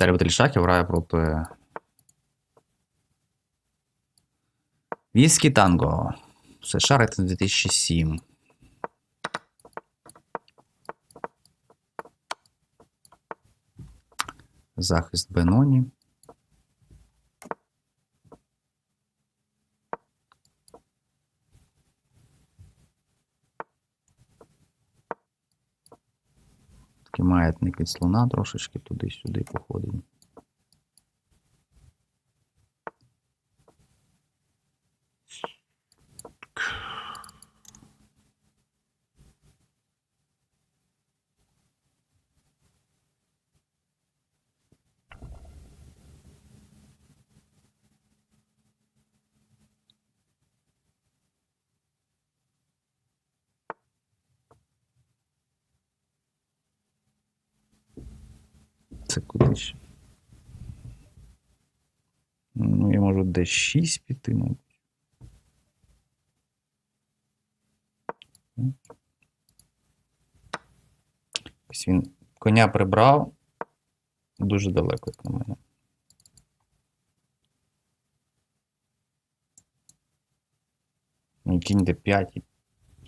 Любитель шахів грає проти. Віскі Танго. США рейтинг 2007. Захист Беноні. Маятник від слона трошечки туди-сюди походить. Це куди ще? Ну, я можу десь 6 піти, мабуть. Ось він коня прибрав дуже далеко, на мене. Ну, кінь де 5 і,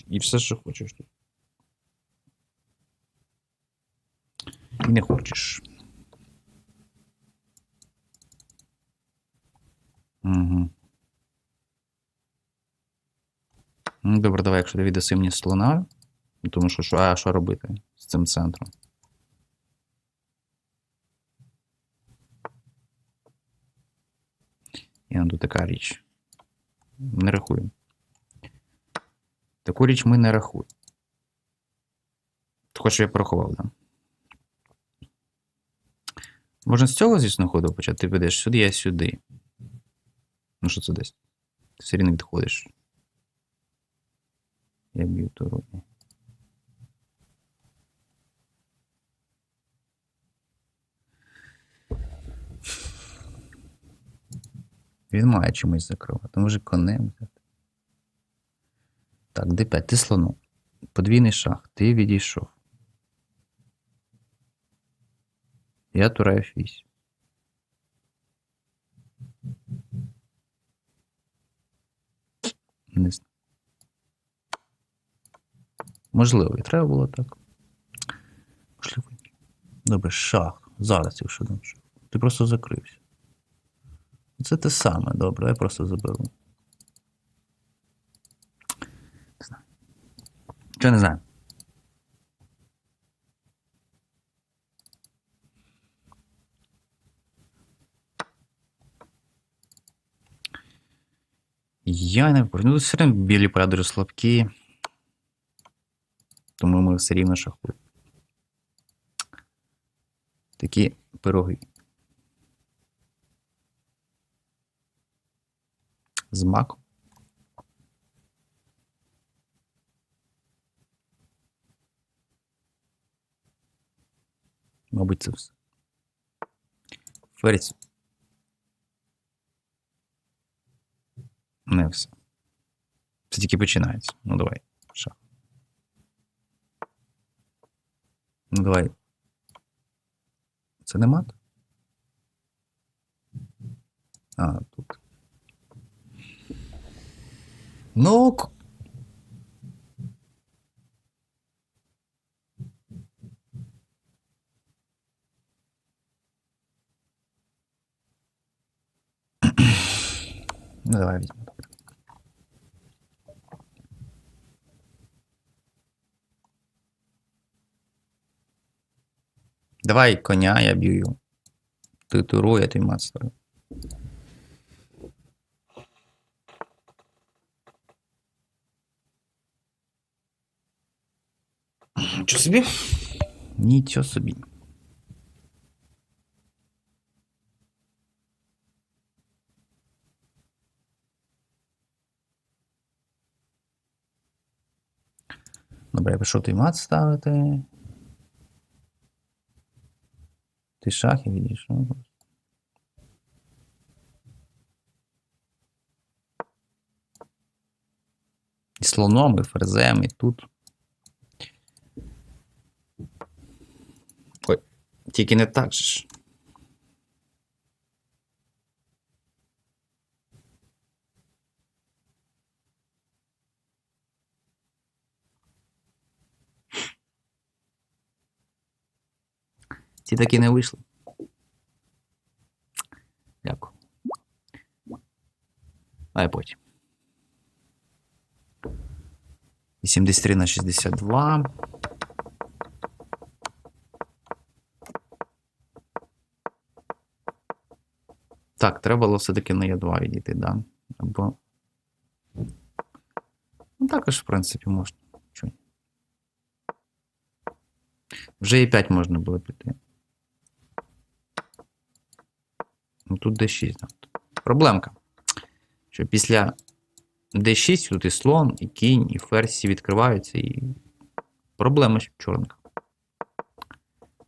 і все, що хочеш тут. І не хочеш. Угу. Ну, добре, давай, якщо ти віддаси слона, тому що а що робити з цим центром? Ну, тут така річ. Не рахуємо. Таку річ ми не рахуємо. Щоб я порахував? Да? Можна з цього, звісно, ходу почати. Ти ведеш сюди, я сюди. Ну, що це десь? Ти все рівно відходиш. Я б'ю туру. Він має чимось закривати. Може конем взяти. Так, d5, ти слону. Подвійний шах, ти відійшов. Я тура F8. Не знаю. Можливо, і треба було так. Можливо. ні. Добре, шах. Зараз, якщо дам шах. Ти просто закрився. Це те саме, добре, я просто заберу. Не знаю. Що не знаю. Я не. Ну, все одно білі поля слабкі. Тому ми все рівно шахуємо. Такі пироги. З маком. Мабуть, це все. Ферзь. Не все. Це тільки починається. Ну давай. Ну давай. Це не мат? А, тут. Ну. Ну, давай візьмемо. Давай коня, я б'ю. Ти туру, я твій мат ставлю. Нічого собі? Нічого собі. Добре, я пішов твій мат ставити. Ти шахи відійшов. І слоном, і ферзем, і тут. Ой, тільки не так же ж. Ті таки не вийшли. Дякую. А потім. 83 на 62. Так, треба було все-таки на Е2 відійти, да. Або. Ну, також, в принципі, можна. Чого? Вже Е5 можна було піти. Ну тут D6. Проблемка. Що після D6 тут і слон, і кінь, і ферзь відкриваються, і проблема в чорних.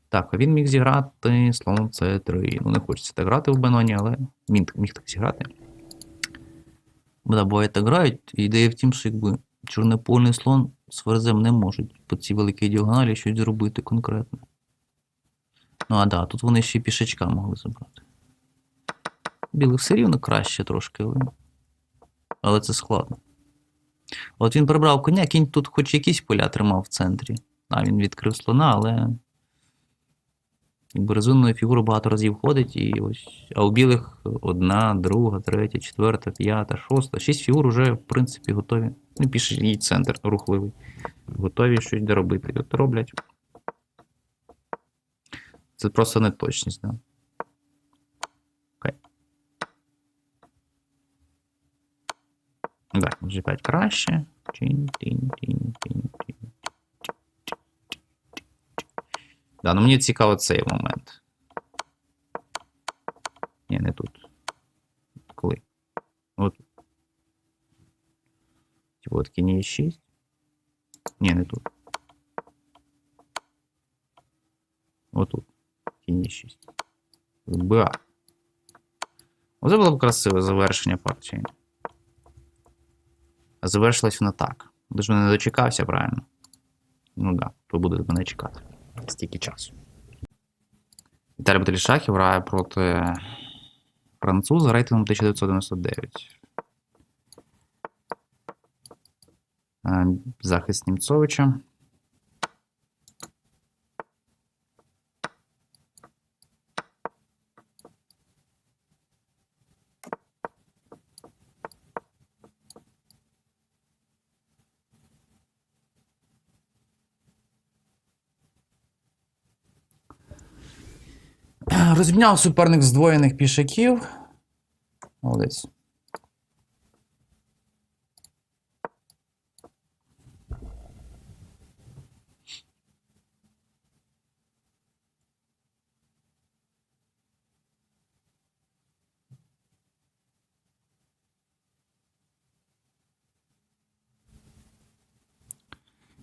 Так, а він міг зіграти слоном C3. Ну, не хочеться так грати в Беноні, але він міг так зіграти. Бо да, буває так грають, ідея в тім, що якби чорнопольний слон з ферзем не можуть по цій великій діагоналі щось зробити конкретно. Ну, а да, тут вони ще й пішачка могли забрати. Білий все рівно краще трошки, але. Це складно. От він прибрав коня, кінь тут хоч якісь поля тримав в центрі. А, він відкрив слона, але. Якби розвиненої фігури багато разів ходить, і ось. А у білих одна, друга, третя, четверта, п'ята, шоста. Шість фігур вже, в принципі, готові. Ну, піше і центр рухливий. Готові щось доробити. От роблять. Це просто неточність, да. Так, G5 краще. Тінь, тінь, тінь, тінь, тінь. Да, ну мені цікаво цей момент. Ні, не тут. Коли? От. Типу от кінь є 6. Ні, не тут. Отут. Кінь є 6. БА. Оце було б красиве завершення партії. А завершилась вона так. Мене не дочекався, правильно? Ну да, то буде мене чекати. Стільки часу. Віталій Баталішахів грає проти француза рейтингом 1999. Е, Захист Німцовича. Розміняв суперник здвоєних пішаків. Молодець.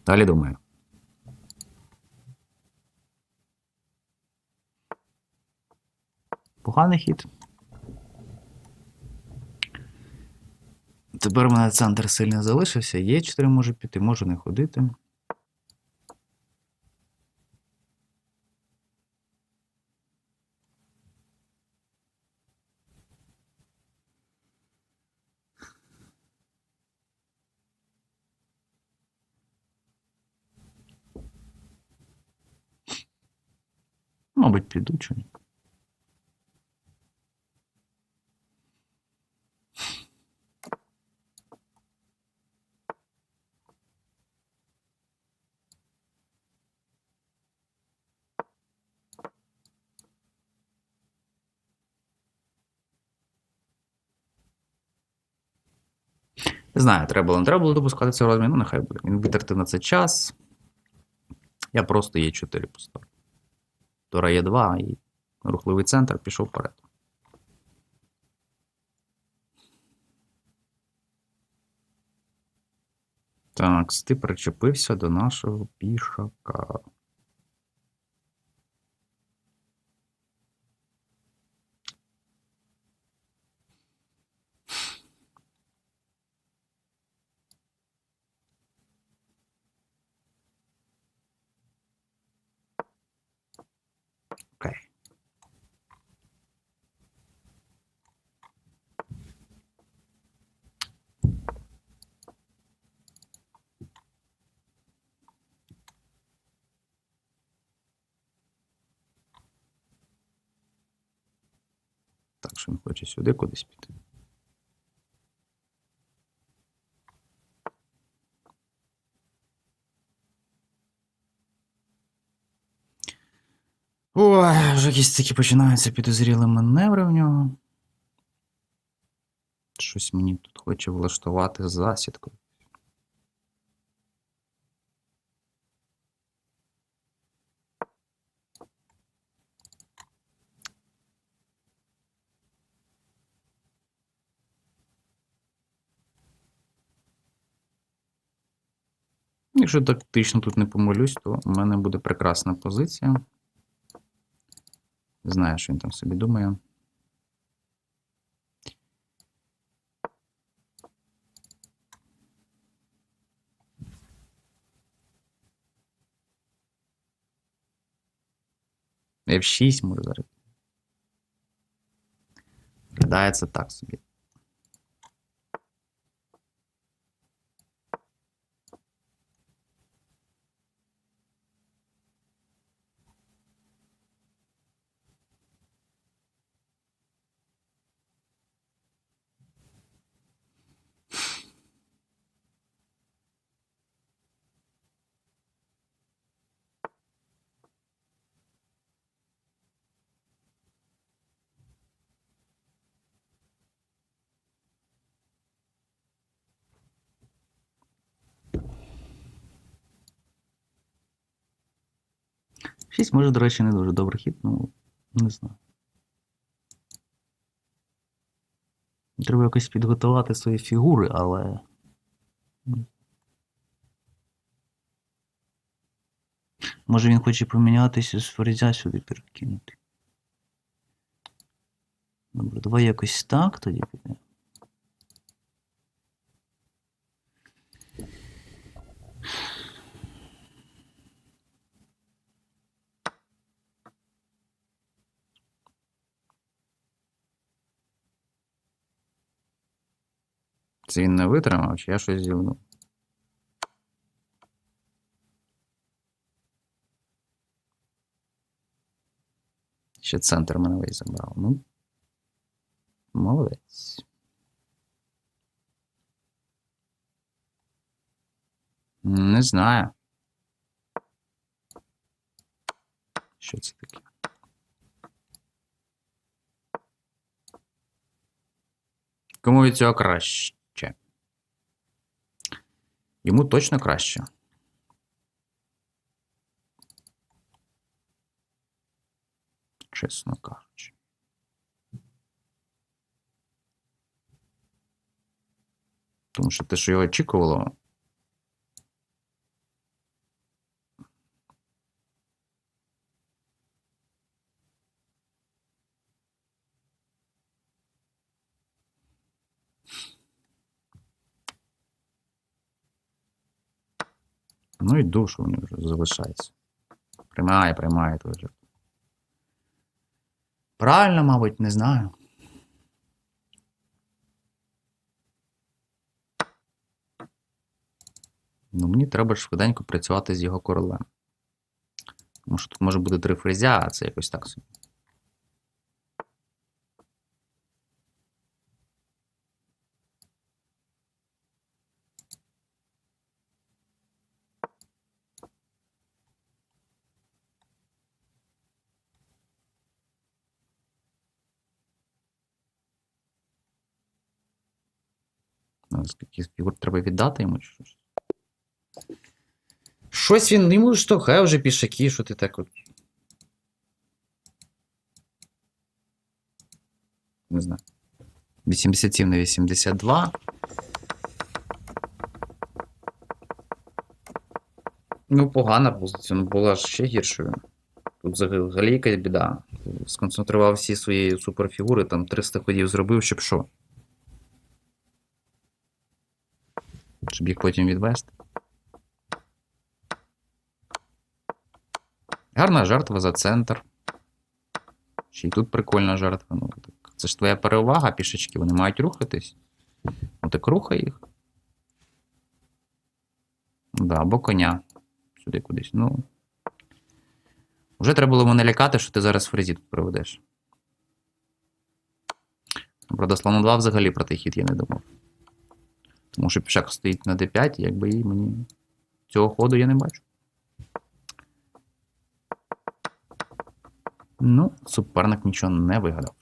Далі думаю. Поганий хід. Тепер у мене центр сильно залишився. Є 4 може піти, можу не ходити. Мабуть, піду чи ні. Не знаю, треба було, не треба було допускати цей розмін, ну нехай буде. Він витратив на це час. Я просто є 4 поставлю. Тора є 2 і рухливий центр пішов вперед. Так, ти причепився до нашого пішака. Так що він хоче сюди кудись піти. Ой, вже якісь такі починаються підозріли маневри в нього. Щось мені тут хоче влаштувати засідку. Якщо тактично тут не помолюсь, то у мене буде прекрасна позиція. Знаю, що він там собі думає. F6 може зараз. Виглядається так собі. Шість може, до речі, не дуже добрий хід, ну не знаю. Треба якось підготувати свої фігури, але. Може він хоче помінятися з ферзя сюди перекинути. Добре, давай якось так тоді піде. Це він не витримав, чи я щось зівнув? Ще центр мене весь забрав. Ну. Молодець. Не знаю. Що це таке? Кому від цього краще? Йому точно краще. Чесно кажучи. Тому що те, що його очікувало. Ну і душу в нього вже залишається. Приймає, приймає той же. Правильно, мабуть, не знаю. Ну, мені треба швиденько працювати з його королем. Тому що тут може бути три фрезя, а це якось так собі. Скільки фігур треба віддати йому чи щось? Щось він йому штовхає вже пішаки, що ти так от. Не знаю. 87 на 82. Ну, погана позиція, ну була ж ще гіршою. Тут взагалі якась біда. Сконцентрував всі свої суперфігури, там 300 ходів зробив, щоб що? Щоб їх потім відвести. Гарна жертва за центр. Ще й тут прикольна жертва. Ну, так. Це ж твоя перевага, пішечки, вони мають рухатись. Ну так рухай їх. Да, або коня. Сюди кудись. Ну. Вже треба було мене лякати, що ти зараз фрезі тут проведеш. Правда, слон 2 взагалі проти хід я не думав. Тому що пішак стоїть на d5, якби і мені цього ходу я не бачу. Ну, суперник нічого не вигадав.